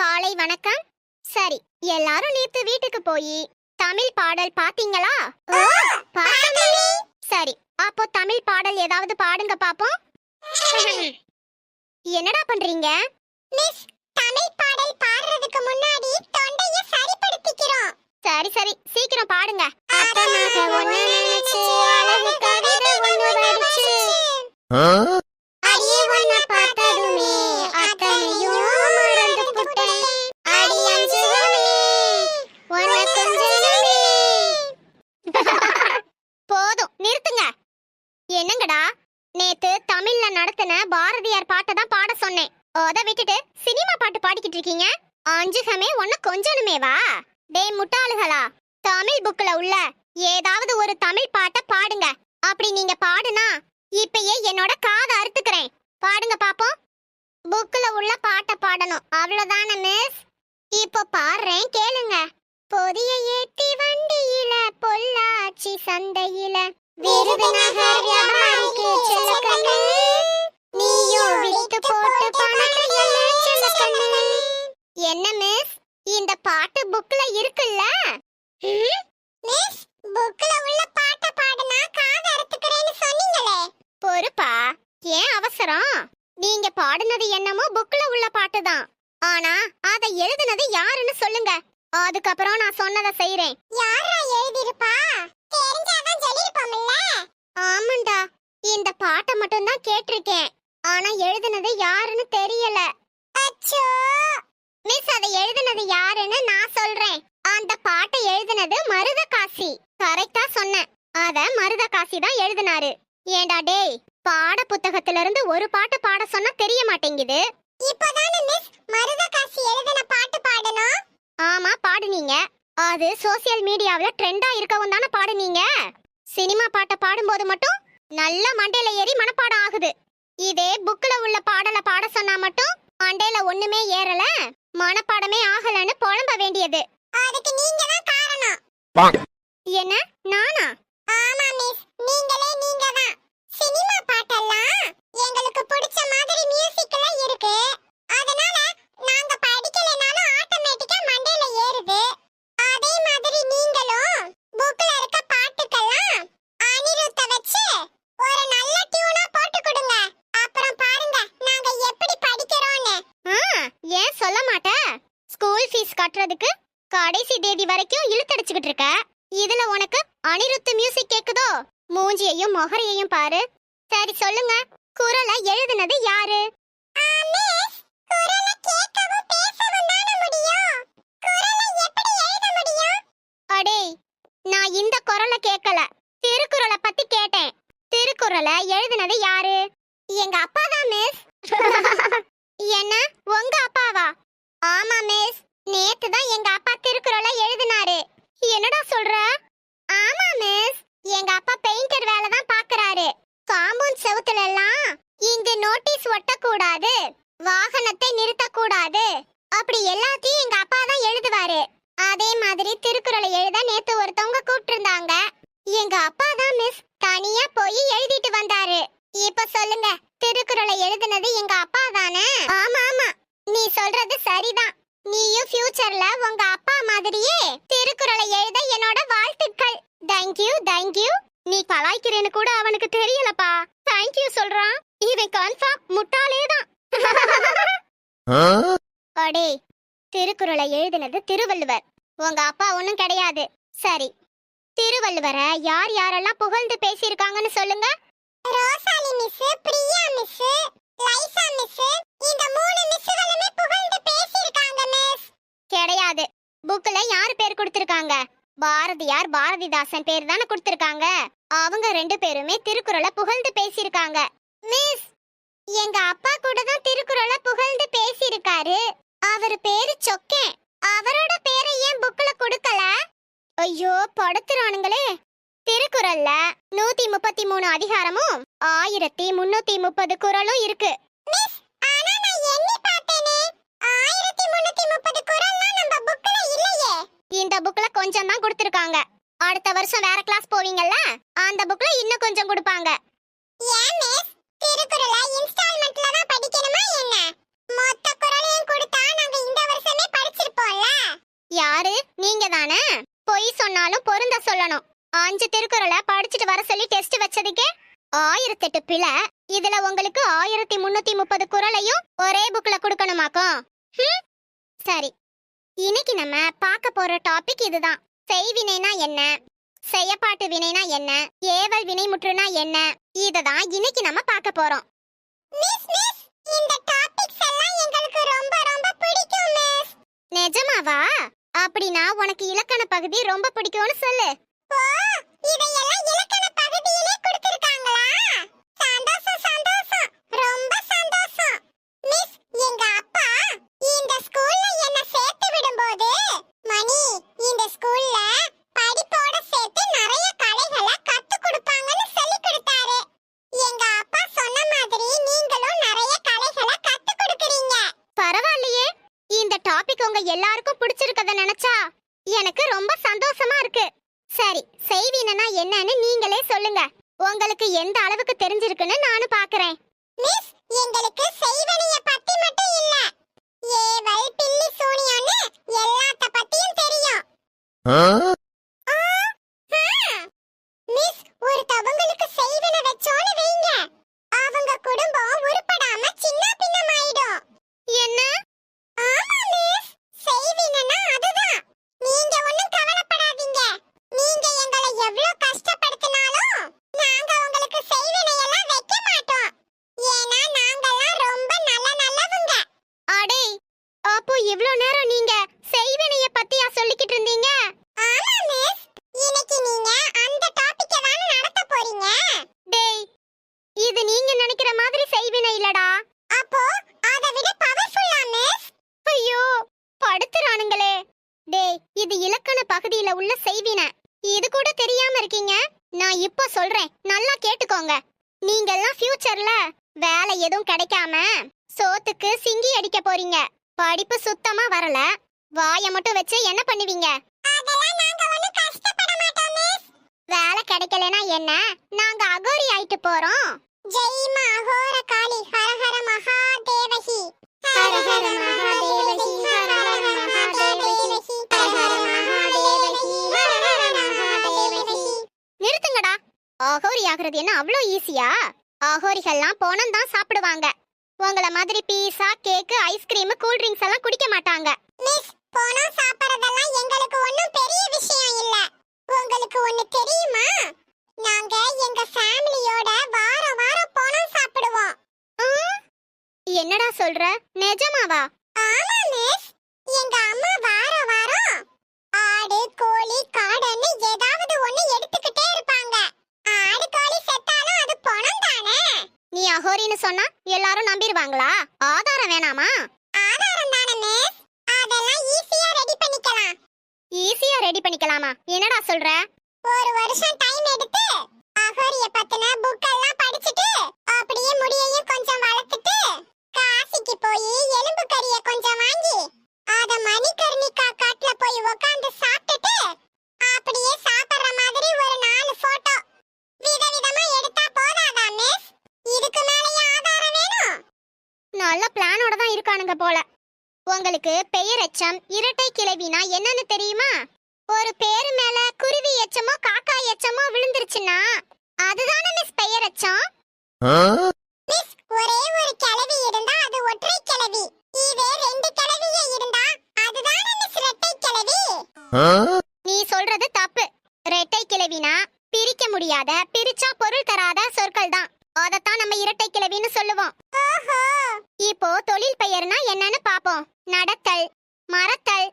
காலை வணக்கம். சரி எல்லாரும் நேத்து வீட்டுக்கு போய் தமிழ் பாடல் பாத்தீங்களா? சரி அப்போ தமிழ் பாடல் ஏதாவது பாடுங்க பாப்போம். என்னடா பண்றீங்க? மிஸ் தமிழ் பாடல் பாடுறதுக்கு முன்னாடி தொண்டைய சரிப்படுத்திக்கிறோம். சரி சரி சீக்கிரம் பாடுங்க. அத்தமாக ஒண்ணு நினைச்சு அழகு கவிதை ஒண்ணு வடிச்சு. என்னங்கடா? நேத்து தமிழ்ல நடத்தின பாரதியார் பாட்டை தான் பாட சொன்னேன். அத விட்டுட்டு சினிமா பாட்டு பாடிக்கிட்டு இருக்கீங்க? அஞ்சுகமே ஒன்னு கொஞ்சணுமே வா டேய் முட்டாளுகளா தமிழ் புக்ல உள்ள ஏதாவது ஒரு தமிழ் பாட்டை பாடுங்க. அப்படி நீங்க பாடுனா இப்பயே என்னோட காதை அறுத்துக்கிறேன். பாடுங்க பாப்போம். புக்ல உள்ள பாட்டை பாடணும். அவ்வளவுதானே மிஸ் இப்போ பாடுறேன் கேளுங்க. பொதிய ஏத்தி வண்டியில பொள்ளாச்சி சந்தையில விருதுநகர் வியாபாரிக்கு நீயும் வித்து போட்டு பணத்தை என்ன மிஸ் இந்த பாட்டு புக்ல இருக்குல்ல? மிஸ் புக்ல உள்ள பாட்டை பாடுனா காது அறுத்துக்கிறேன்னு சொன்னீங்களே. பொறுப்பா. ஏன் அவசரம்? நீங்க பாடுனது என்னமோ புக்ல உள்ள பாட்டு தான். ஆனா அத எழுதுனது யாருன்னு சொல்லுங்க. அதுக்கப்புறம் நான் சொன்னதை செய்றேன். யாரா எழுதிருப்பா தெரிஞ்சாதான் சொல்லிருப்போம்ல ஆமாண்டா. இந்த பாட்டை மட்டும் தான் கேட்டிருக்கேன். ஆனா எழுதுனது யாருன்னு தெரியல. அச்சோ! மிஸ் அதை எழுதுனது யாருன்னு நான் சொல்றேன். அந்த பாட்டை எழுதுனது மருதகாசி. கரெக்டா சொன்னேன். அத மருதகாசி தான் எழுதினாரு. ஏண்டா டேய் பாட புத்தகத்துல இருந்து ஒரு பாட்டு பாட சொன்னா தெரிய மாட்டேங்குது. இப்போதானே மிஸ் மருதகாசி எழுதின பாட்டு பாடணும்? ஆமா பாடுனீங்க. அது சோசியல் மீடியாவுல ட்ரெண்டா இருக்கவும் தானே பாடுனீங்க? சினிமா பாட்டை பாடும்போது மட்டும் நல்ல மண்டையில ஏறி மனப்பாடம் ஆகுது. இதே புக்ல உள்ள பாடலை பாட சொன்னா மட்டும் மண்டையில ஒண்ணுமே ஏறல மனப்பாடமே ஆகலன்னு புலம்ப வேண்டியது. அதுக்கு நீங்க தான் காரணம். என்ன? நானா? ஆமா மிஸ் நீங்களே நீங்க தான். சினிமா பாட்டெல்லாம் எங்களுக்கு பிடிச்ச மாதிரி மியூசிக்ல இருக்கு. ஸ்கூல் ஃபீஸ் கட்டுறதுக்கு கடைசி தேதி வரைக்கும் இழுத்தடிச்சுக்கிட்டு இருக்க. இதுல உனக்கு அனிருத்து மியூசிக் கேக்குதோ? மூஞ்சியையும் மொகரையையும் பாரு. சரி சொல்லுங்க. குரலை எழுதுனது யாரு? அடே நான் இந்த குரலை கேட்கல. திருக்குறளை பத்தி கேட்டேன். திருக்குறளை எழுதுனது யாரு? எங்க அப்பா தான் மிஸ். என்ன உங்க அப்பாவா? ஆமா மிஸ் நேத்து தான் எங்க அப்பா திருக்குறளை எழுதினாரு. என்னடா சொல்ற? ஆமா மிஸ் எங்க அப்பா பெயிண்டர் வேலை தான் பாக்குறாரு. காம்பவுண்ட் செவுத்துல எல்லாம் இங்க நோட்டீஸ் ஒட்டக்கூடாது. வாகனத்தை நிறுத்தக்கூடாது. அப்படி எல்லாத்தையும் எங்க அப்பா தான் எழுதுவாரு. அதே மாதிரி திருக்குறளை எழுத நேத்து ஒருத்தவங்க கூப்பிட்டிருந்தாங்க எங்க அப்பா தான் மிஸ் தனியா போய் எழுதிட்டு வந்தாரு. இப்ப சொல்லுங்க திருக்குறளை எழுதுனது எங்க அப்பா தானே? ஆமா ஆமா. நீ சொல்றது சரிதான். நீயும் ஃபியூச்சர்ல உங்க அப்பா மாதிரியே திருக்குறளை எழுத என்னோட வாழ்த்துக்கள். தேங்க்யூ தேங்க்யூ நீ கலாய்க்கிறேன்னு கூட அவனுக்கு தெரியலப்பா. தேங்க்யூ சொல்றான். இவன் கன்ஃபார்ம் முட்டாளே தான் அடே திருக்குறளை எழுதினது திருவள்ளுவர். உங்க அப்பா ஒண்ணும் கிடையாது. சரி திருவள்ளுவரை யார் யாரெல்லாம் புகழ்ந்து பேசியிருக்காங்கன்னு சொல்லுங்க. Rosalie miss Priya miss Liza miss. இந்த மூணு மிஸ்களுமே புகழ்ந்து பேசியிருக்காங்க மிஸ். கிடையாது. புக்ல யார் பேர் கொடுத்திருக்காங்க? பாரதியார் பாரதிதாசன் பேர் தானே கொடுத்திருக்காங்க. அவங்க ரெண்டு பேருமே திருக்குறளை புகழ்ந்து பேசியிருக்காங்க. மிஸ் எங்க அப்பா கூட தான் திருக்குறளை புகழ்ந்து பேசியிருக்காரு. அவர் பேரு சொக்கே அவரோட பேரை ஏன் புக்ல கொடுக்கல? ஐயோ படுத்துறானுங்களே. திருக்குறள்ல நூத்தி முப்பத்தி மூணு அதிகாரமும் ஆயிரத்தி முன்னூத்தி முப்பது குறளும் இருக்கு. இந்த புக்ல கொஞ்சம் தான் கொடுத்திருக்காங்க. அடுத்த வருஷம் வேற கிளாஸ் போவீங்கல்ல அந்த புக்ல இன்னும் கொஞ்சம் கொடுப்பாங்க. ஏன் மிஸ் திருக்குறளை இன்ஸ்டால்மெண்ட்ல தான் படிக்கணுமா என்ன? மொத்த குறளையும் கொடுத்தா நாங்க இந்த வருஷமே நீங்க தானே பொய் சொன்னாலும் பொருந்த சொல்லணும். அஞ்சு திருக்குறளை படிச்சுட்டு வர சொல்லி டெஸ்ட் வச்சதுக்கே ஆயிரத்தெட்டு பிழை. இதுல உங்களுக்கு ஆயிரத்தி முன்னூத்தி முப்பது குறளையும் ஒரே புக்ல கொடுக்கணுமாக்கும் சரி. இன்னைக்கு நம்ம பார்க்க போற டாபிக் இதுதான். செய்வினைனா என்ன? செய்யப்பாட்டு வினைனா என்ன? ஏவல் வினை முற்றுனா என்ன? இததான் இன்னைக்கு நம்ம பார்க்க போறோம். மிஸ் மிஸ் இந்த டாபிக்ஸ் எல்லாம் எங்களுக்கு ரொம்ப ரொம்ப பிடிக்கும் மிஸ் நிஜமாவா? அப்படினா உனக்கு இலக்கண பகுதி ரொம்ப பிடிக்கும்னு சொல்லு. சந்தோஷம் சந்தோஷம். ரொம்ப சந்தோஷம். மிஸ் அப்பா அப்பா பரவாயில்லையே. இந்த டாபிக் உங்க எல்லாருக்கும் பிடிச்சிருக்கத நினைச்சா எனக்கு ரொம்ப சந்தோஷமா இருக்கு. சரி செய்வீனா என்னன்னு நீங்களே சொல்லுங்க. உங்களுக்கு எந்த அளவுக்கு தெரிஞ்சிருக்குன்னு நானும் பாக்குறேன். மிஸ் எங்களுக்கு செய்வனைய பத்தி மட்டும் இல்ல. ஏவல் பில்லி சூனியம்னு எல்லாத்த பத்தியும் தெரியும். இவ்ளோ நேரம் நீங்க செய்வனைய பத்தியா சொல்லிக்கிட்டு இருந்தீங்க? ஆமா மிஸ் இன்னைக்கு நீங்க அந்த டாபிக்க தான நடத்த போறீங்க? டேய் இது நீங்க நினைக்கிற மாதிரி செய்வினை இல்லடா. அப்போ அத விட பவர்ஃபுல்லா மிஸ் ஐயோ படுத்துறானுங்களே. டேய் இது இலக்கண பகுதியில உள்ள செய்வினை. இது கூட தெரியாம இருக்கீங்க. நான் இப்போ சொல்றேன். நல்லா கேட்டுக்கோங்க. நீங்கெல்லாம் ஃபியூச்சர்ல வேலை எதுவும் கிடைக்காம சோத்துக்கு சிங்கி அடிக்க போறீங்க. படிப்பு சுத்தமா வரல. வாய மட்டும் வச்சு என்ன பண்ணுவீங்க? அதெல்லாம் நாங்க ஒண்ணும் கஷ்டப்பட மாட்டோம் மிஸ் வேலை கிடைக்கலனா என்ன? நாங்க அகோரி ஆயிட்டு போறோம். ஜெய் மா அகோர காளி ஹர ஹர மகாதேவஹி ஹர ஹர மகாதேவஹி ஹர ஹர மகாதேவஹி ஹர ஹர மகாதேவஹி ஹர ஹர மகாதேவஹி நிறுத்துங்கடா. அகோரி ஆகுறது என்ன அவ்வளோ ஈஸியா அகோரிகள்லாம் போனம் தான் சாப்பிடுவாங்க. உங்கள மாதிரி pizza cake ice cream cool drinks எல்லாம் குடிக்க மாட்டாங்க. மிஸ் போனம் சாப்பிடுறதெல்லாம் எங்களுக்கு ஒண்ணும் பெரிய விஷயம் இல்ல. உங்களுக்கு ஒண்ணு தெரியுமா? நாங்க எங்க ஃபேமிலியோட வாரம் வாரம் போனம் சாப்பிடுவோம். என்னடா சொல்ற? நிஜமாவா? ஆமா நீ அகோரின்னு சொன்னா எல்லாரும் நம்பிடுவாங்களா? ஆதாரம் வேணாமா? ஆதாரம் தானே மிஸ் அதெல்லாம் ஈஸியா ரெடி பண்ணிக்கலாம். ஈஸியா ரெடி பண்ணிக்கலாமா? என்னடா சொல்ற? ஒரு வருஷம் டைம் எடுத்து அகோரிய பத்தின புக் எல்லாம் படிச்சுட்டு அப்படியே முடியையும் கொஞ்சம் வளர்த்துட்டு காசிக்கு போய் எலும்பு கறிய கொஞ்சம் வாங்கி அத மணிகர்ணிகா காட்டுல போய் உட்கார்ந்து சாப்பிட்டுட்டு அப்படியே சாப்பிடுற மாதிரி ஒரு நாலு போட்டோ பிளானோட தான் இருக்கானுங்க போல. உங்களுக்கு பெயர் எச்சம் இரட்டை கிளவினா என்னன்னு தெரியுமா? ஒரு பேரு மேல குருவி எச்சமோ காக்கா எச்சமோ விழுந்துருச்சுன்னா அதுதானே மிஸ் பெயர் எச்சம் மிஸ் ஒரே ஒரு கிளவி இருந்தா அது ஒற்றை கிளவி. இதே ரெண்டு கிளவியே இருந்தா அதுதானே மிஸ் இரட்டை கிளவி? நீ சொல்றது தப்பு. ரெட்டை கிளவினா பிரிக்க முடியாத பிரிச்சா பொருள் தராத சொற்கள் தான் அதத்தான் நம்ம இரட்டை கிளவின்னு சொல்லுவோம் இப்போ தொழில் பெயர்னா என்னன்னு பாப்போம் நடத்தல் மறத்தல்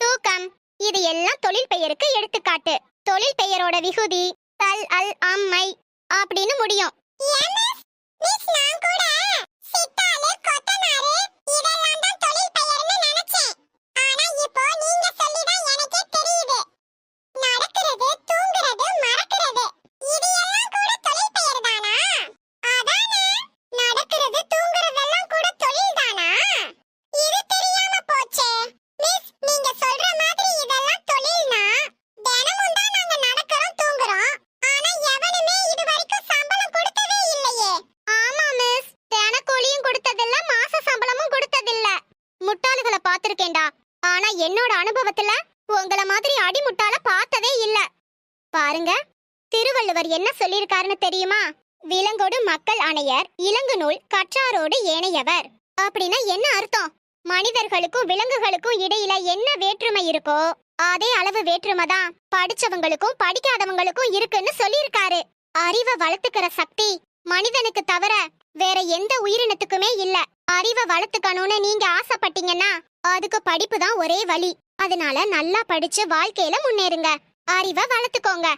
தூக்கம் இது எல்லாம் தொழில் பெயருக்கு எடுத்துக்காட்டு. தொழில் பெயரோட விகுதி தல் அல் அம்மை அப்படின்னு முடியும். கொடுத்ததில்ல மாச சம்பளமும் கொடுத்ததில்ல. முட்டாளுகளை பார்த்திருக்கேன்டா. ஆனா என்னோட அனுபவத்துல உங்கள மாதிரி அடிமுட்டால பார்த்ததே இல்ல. பாருங்க திருவள்ளுவர் என்ன சொல்லியிருக்காருன்னு தெரியுமா? விலங்கோடு மக்கள் அணையர் இலங்கு நூல் கற்றாரோடு ஏனையவர். அப்படின்னா என்ன அர்த்தம்? மனிதர்களுக்கும் விலங்குகளுக்கும் இடையில என்ன வேற்றுமை இருக்கோ அதே அளவு வேற்றுமை தான். படிச்சவங்களுக்கும் படிக்காதவங்களுக்கும் இருக்குன்னு சொல்லியிருக்காரு. அறிவை வளர்த்துக்கிற சக்தி மனிதனுக்கு தவிர வேற எந்த உயிரினத்துக்குமே இல்ல. அறிவை வளர்த்துக்கணும்னு நீங்க ஆசைப்பட்டீங்கன்னா அதுக்கு படிப்பு தான் ஒரே வழி. அதனால நல்லா படிச்சு வாழ்க்கையில முன்னேறுங்க. அறிவை வளர்த்துக்கோங்க.